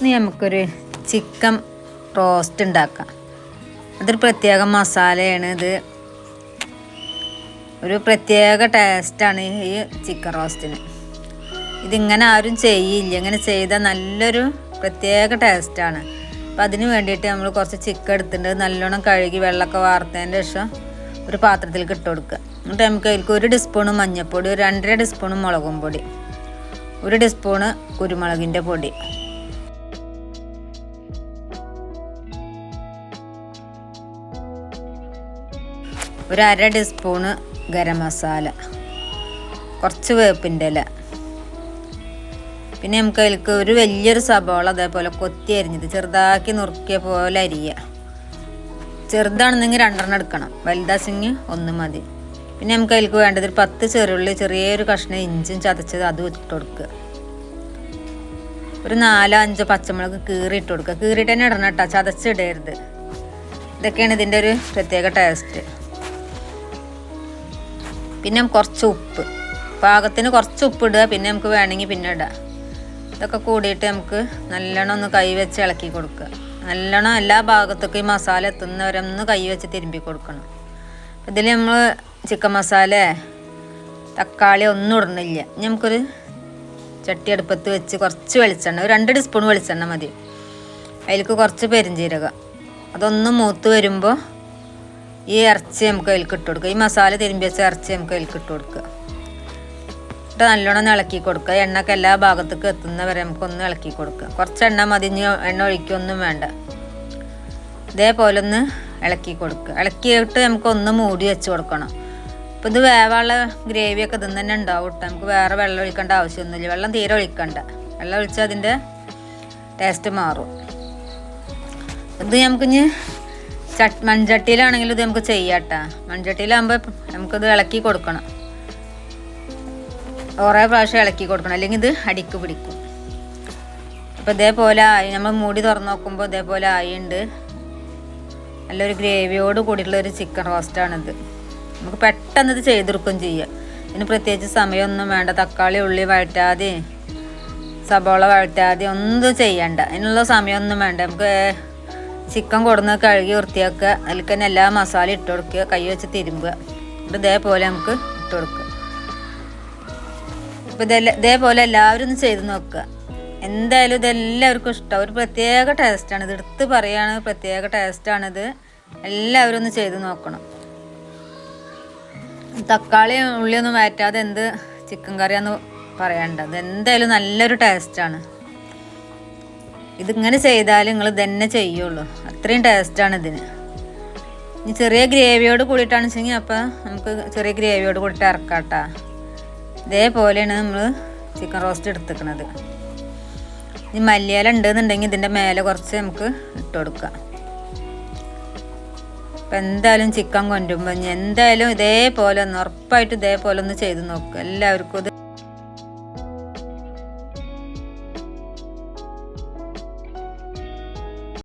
ഇനി നമുക്കൊരു chicken roast ഉണ്ടാക്കാം. അതൊരു പ്രത്യേക മസാലയാണ് ഇത്. ഒരു പ്രത്യേക ടേസ്റ്റാണ് ഈ ചിക്കൻ റോസ്റ്റിന്. ഇതിങ്ങനെ ആരും ചെയ്യില്ല. ഇങ്ങനെ ചെയ്താൽ നല്ലൊരു പ്രത്യേക ടേസ്റ്റാണ് അപ്പം അതിന് വേണ്ടിയിട്ട് നമ്മൾ കുറച്ച് ചിക്കൻ എടുത്തിട്ടുണ്ട്. നല്ലോണം കഴുകി വെള്ളമൊക്കെ വാർത്തതിന്റെ ശേഷം ഒരു പാത്രത്തിലേക്ക് ഇട്ട് കൊടുക്കുക. എന്നിട്ട് നമുക്ക് അതിലേക്ക് ഒരു ടീസ്പൂണ് മഞ്ഞൾപ്പൊടി ഒരു രണ്ടര ടീസ്പൂണ് മുളകും പൊടി ഒരു ടീസ്പൂണ് കുരുമുളകിന്റെ പൊടി. ഒരു അര ടീസ്പൂണ് ഗരം മസാല. കുറച്ച് വേപ്പിന്റെ ഇല. പിന്നെ നമുക്ക് അതിലേക്ക് ഒരു വലിയൊരു സബോള അതേപോലെ കൊത്തി അരിഞ്ഞത് ചെറുതാക്കി നുറുക്കിയ പോലെ അരിയുക ചെറുതാണെന്നെങ്കിൽ രണ്ടെണ്ണം എടുക്കണം. വലുതാച്ചെങ്കിൽ ഒന്ന് മതി. പിന്നെ നമുക്ക് അതിലേക്ക് വേണ്ടത് ഒരു പത്ത് ചെറുള്ളി ചെറിയൊരു കഷ്ണം ഇഞ്ചും ചതച്ചത് അതും ഇട്ട് കൊടുക്കുക. ഒരു നാലോ അഞ്ചോ പച്ചമുളക് കീറിയിട്ട് കൊടുക്കുക. കീറിയിട്ട് തന്നെ ഇടണം കേട്ടോ. ചതച്ചിടരുത്. ഇതൊക്കെയാണ് ഇതിന്റെ ഒരു പ്രത്യേക ടേസ്റ്റ്. പിന്നെ കുറച്ച് ഉപ്പ്. പാകത്തിന് കുറച്ച് ഉപ്പ് ഇടുക പിന്നെ നമുക്ക് വേണമെങ്കിൽ പിന്നെ ഇടുക ഇതൊക്കെ കൂടിയിട്ട് നമുക്ക് നല്ലോണം ഒന്ന് കൈ വെച്ച് ഇളക്കി കൊടുക്കുക. നല്ലോണം എല്ലാ ഭാഗത്തേക്കും ഈ മസാല എത്തുന്നവരെ ഒന്ന് കൈ വെച്ച് തിരുമ്പി കൊടുക്കണം. ഇതിൽ നമ്മൾ ചിക്കൻ മസാല തക്കാളി ഒന്നും ഇടണില്ല ഇനി നമുക്കൊരു ചട്ടി അടുപ്പത്ത് വെച്ച് കുറച്ച് വെളിച്ചെണ്ണ ഒരു രണ്ട് ടീസ്പൂൺ വെളിച്ചെണ്ണ മതി. അതിലേക്ക് കുറച്ച് പെരിഞ്ചീരകം. അതൊന്ന് മൂത്ത് വരുമ്പോൾ ഈ ഇറച്ചി നമുക്ക് അതിൽ ഇട്ട് കൊടുക്കുക. ഈ മസാല തിരുമ്പി വെച്ച ഇറച്ചി നമുക്ക് അതിൽ ഇട്ട് കൊടുക്കുക. ഇട്ട് നല്ലോണം ഇളക്കി കൊടുക്കുക. എണ്ണക്ക് എല്ലാ ഭാഗത്തേക്ക് എത്തുന്ന വരെ നമുക്കൊന്ന് ഇളക്കി കൊടുക്കുക. കുറച്ച് എണ്ണ മതി. എണ്ണ ഒഴിക്കൊന്നും വേണ്ട. ഇതേപോലെ ഒന്ന് ഇളക്കി കൊടുക്കുക. ഇളക്കിയിട്ട് നമുക്കൊന്ന് മൂടി വെച്ച് കൊടുക്കണം. അപ്പോൾ ഇത് വേവാനുള്ള ഗ്രേവിയൊക്കെ ഇതിന് തന്നെ ഉണ്ടാവും കേട്ടോ. നമുക്ക് വേറെ വെള്ളം ഒഴിക്കേണ്ട ആവശ്യമൊന്നുമില്ല. വെള്ളം തീരെ ഒഴിക്കണ്ട. വെള്ളം ഒഴിച്ചാൽ അതിന്റെ ടേസ്റ്റ് മാറും. ഇത് നമുക്കിഞ്ഞ് മൺചട്ടിയിലാണെങ്കിലും ഇത് നമുക്ക് ചെയ്യാട്ടാ. മൺചട്ടിയിലാകുമ്പോൾ നമുക്കിത് ഇളക്കി കൊടുക്കണം. കുറേ പ്രാവശ്യം ഇളക്കി കൊടുക്കണം. അല്ലെങ്കിൽ ഇത് അടിക്ക് പിടിക്കും. അപ്പോൾ ഇതേപോലെ ആയി. നമ്മൾ മൂടി തുറന്നു നോക്കുമ്പോൾ ഇതേപോലെ ആയിണ്ട്. നല്ലൊരു ഗ്രേവിയോട് കൂടിയിട്ടുള്ള ഒരു ചിക്കൻ റോസ്റ്റാണിത്. നമുക്ക് പെട്ടെന്ന് ഇത് ചെയ്തെടുക്കുകയും ചെയ്യാം. ഇതിന് പ്രത്യേകിച്ച് സമയമൊന്നും വേണ്ട. തക്കാളി ഉള്ളി വഴറ്റാതെ സബോള വഴറ്റാതെ ഒന്നും ചെയ്യണ്ട. അതിനുള്ള സമയമൊന്നും വേണ്ട. നമുക്ക് ചിക്കൻ കൊടുന്ന് കഴുകി വൃത്തിയാക്കുക. അതിൽ തന്നെ എല്ലാ മസാല ഇട്ട് കൊടുക്കുക. കൈ വെച്ച് തിരുമ്പുക. എന്നിട്ട് ഇതേപോലെ നമുക്ക് ഇട്ട് കൊടുക്കുക. ഇപ്പം ഇതെല്ലാം ഇതേപോലെ എല്ലാവരും ഒന്ന് ചെയ്ത് നോക്കുക. എന്തായാലും ഇതെല്ലാവർക്കും ഇഷ്ടം. ഒരു പ്രത്യേക ടേസ്റ്റാണ് ഇത് എടുത്ത് പറയുകയാണ് പ്രത്യേക ടേസ്റ്റാണിത് എല്ലാവരും ഒന്ന് ചെയ്ത് നോക്കണം. തക്കാളി ഉള്ളിയൊന്നും വയറ്റാതെ എന്ത് ചിക്കൻ കറിയാന്ന് പറയണ്ട. അത് എന്തായാലും നല്ലൊരു ടേസ്റ്റാണ് ഇതിങ്ങനെ ചെയ്താൽ നിങ്ങൾ തന്നെ ചെയ്യുള്ളൂ. അത്രയും ടേസ്റ്റാണ് ഇതിന്. ഇനി ചെറിയ ഗ്രേവിയോട് കൂടിയിട്ടാണ് വെച്ചെങ്കിൽ അപ്പോൾ നമുക്ക് ചെറിയ ഗ്രേവിയോട് കൂടിയിട്ട് ഇറക്കാട്ടാ ഇതേപോലെയാണ് നമ്മൾ ചിക്കൻ റോസ്റ്റ് എടുത്തിക്കണത്. ഇനി മല്ലിയില ഉണ്ടെന്നുണ്ടെങ്കിൽ ഇതിന്റെ മേലെ കുറച്ച് നമുക്ക് ഇട്ട് കൊടുക്കാം. അപ്പം എന്തായാലും ചിക്കൻ കൊണ്ടുമ്പോൾ എന്തായാലും ഇതേപോലെ ഒന്ന് ഉറപ്പായിട്ട് ഇതേപോലെ ഒന്ന് ചെയ്ത് നോക്കുക എല്ലാവർക്കും ഇത്